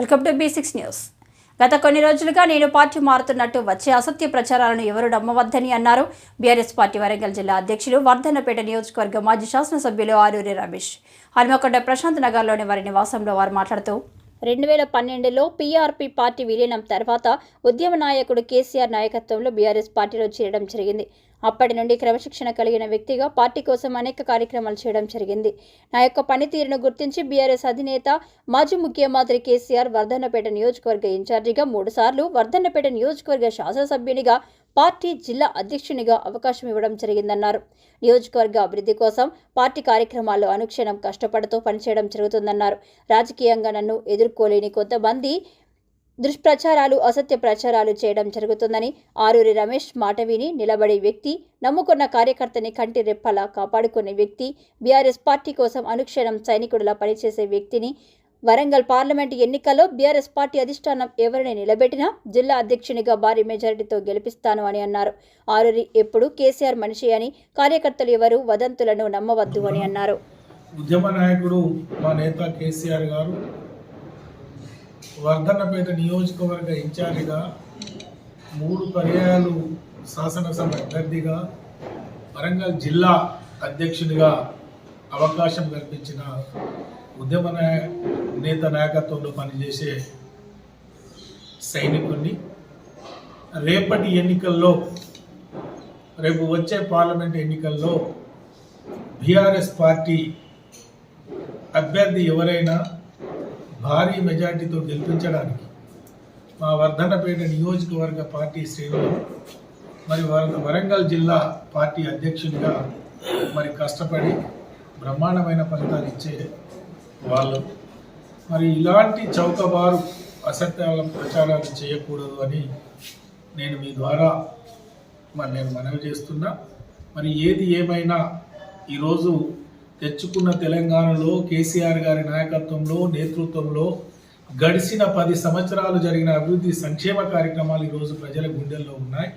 Welcome to B six news. గత కొన్ని రోజులుగా నేను పార్టీ మారుతున్నట్టు వచ్చే అసత్య ప్రచారాలను ఎవరు నమ్మవద్దని అన్నారు. బీఆర్ఎస్ పార్టీ వరంగల్ జిల్లా అధ్యక్షులు వర్ధన్నపేట నియోజకవర్గ మాజీ శాసనసభ్యులు ఆరూరి రమేష్. హనుమకొండ ప్రశాంత్ నగర్లోని వారి నివాసంలో వారు మాట్లాడుతూ రెండు వేల పన్నెండులో పీఆర్పీ పార్టీ విలీనం తర్వాత ఉద్యమ నాయకుడు కేసీఆర్ నాయకత్వంలో బీఆర్ఎస్ పార్టీలో చేరడం జరిగింది. అప్పటి నుండి క్రమశిక్షణ కలిగిన వ్యక్తిగా పార్టీ కోసం అనేక కార్యక్రమాలు చేయడం జరిగింది. నా యొక్క పనితీరును గుర్తించి బీఆర్ఎస్ అధినేత మాజీ ముఖ్యమంత్రి కేసీఆర్ వర్ధన్నపేట నియోజకవర్గ ఇన్ఛార్జిగా మూడుసార్లు వర్ధన్నపేట నియోజకవర్గ శాసనసభ్యునిగా పార్టీ జిల్లా అధ్యక్షునిగా అవకాశం ఇవ్వడం జరిగిందన్నారు. నియోజకవర్గ అభివృద్ధి కోసం పార్టీ కార్యక్రమాల్లో అనుక్షణం కష్టపడుతూ పనిచేయడం జరుగుతుందన్నారు. రాజకీయంగా నన్ను ఎదుర్కోలేని కొంతమంది దుష్ప్రచారాలు అసత్య ప్రచారాలు చేయడం జరుగుతుందని ఆరూరి రమేష్ మాట విని నిలబడే వ్యక్తి నమ్ముకున్న కార్యకర్తని కంటి రెప్పలా కాపాడుకునే వ్యక్తి బీఆర్ఎస్ పార్టీ కోసం అనుక్షణం సైనికుడిలా పనిచేసే వ్యక్తిని వరంగల్ పార్లమెంటు ఎన్నికల్లో బీఆర్ఎస్ పార్టీ అధిష్టానం ఎవరిని నిలబెట్టినా జిల్లా అధ్యక్షునిగా భారీ మెజారిటీతో గెలిపిస్తాను అని అన్నారు. ఆరూరి ఎప్పుడు కేసీఆర్ మనిషి అని కార్యకర్తలు ఎవరు వదంతులను నమ్మవద్దు అని అన్నారు. ఉద్యమ నాయకుడు మా నేత కేసీఆర్ గారు వర్ధన్నపేట నియోజకవర్గ ఇన్ఛార్జిగా మూడు పర్యాయాలు శాసనసభ అభ్యర్థిగా వరంగల్ జిల్లా అధ్యక్షునిగా అవకాశం కల్పించిన ఉద్యమ నాయ నేత నాయకత్వంలో పనిచేసే సైనికుడిని రేపటి ఎన్నికల్లో రేపు వచ్చే పార్లమెంట్ ఎన్నికల్లో బీఆర్ఎస్ పార్టీ అభ్యర్థి ఎవరైనా భారీ మెజార్టీతో గెలిపించడానికి మా వర్ధనపేట నియోజకవర్గ పార్టీ శ్రేణులు మరి వర- వరంగల్ జిల్లా పార్టీ అధ్యక్షునిగా మరి కష్టపడి బ్రహ్మాండమైన ఫలితాలు ఇచ్చే వాళ్ళు. మరి ఇలాంటి చౌకబారు అసత్యాల ప్రచారాలు చేయకూడదు అని నేను మీ ద్వారా మరి నేను మనవి చేస్తున్నా. మరి ఏది ఏమైనా ఈరోజు తెచ్చుకున్న తెలంగాణలో కేసీఆర్ గారి నాయకత్వంలో నేతృత్వంలో గడిచిన పది సంవత్సరాలు జరిగిన అభివృద్ధి సంక్షేమ కార్యక్రమాలు ఈరోజు ప్రజల గుండెల్లో ఉన్నాయి.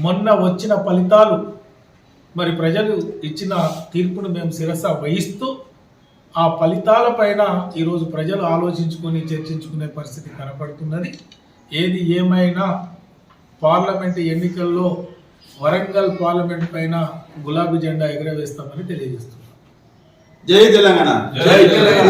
మొన్న వచ్చిన ఫలితాలు మరి ప్రజలు ఇచ్చిన తీర్పును మేము శిరస వహిస్తూ ఆ ఫలితాలపైన ఈరోజు ప్రజలు ఆలోచించుకొని చర్చించుకునే పరిస్థితి కనపడుతున్నది. ఏది ఏమైనా పార్లమెంట్ ఎన్నికల్లో వరంగల్ పార్లమెంట్ పైన గులాబీ జెండా ఎగరవేస్తామని తెలియజేస్తున్నాం. జై తెలంగాణ. జై తెలంగాణ.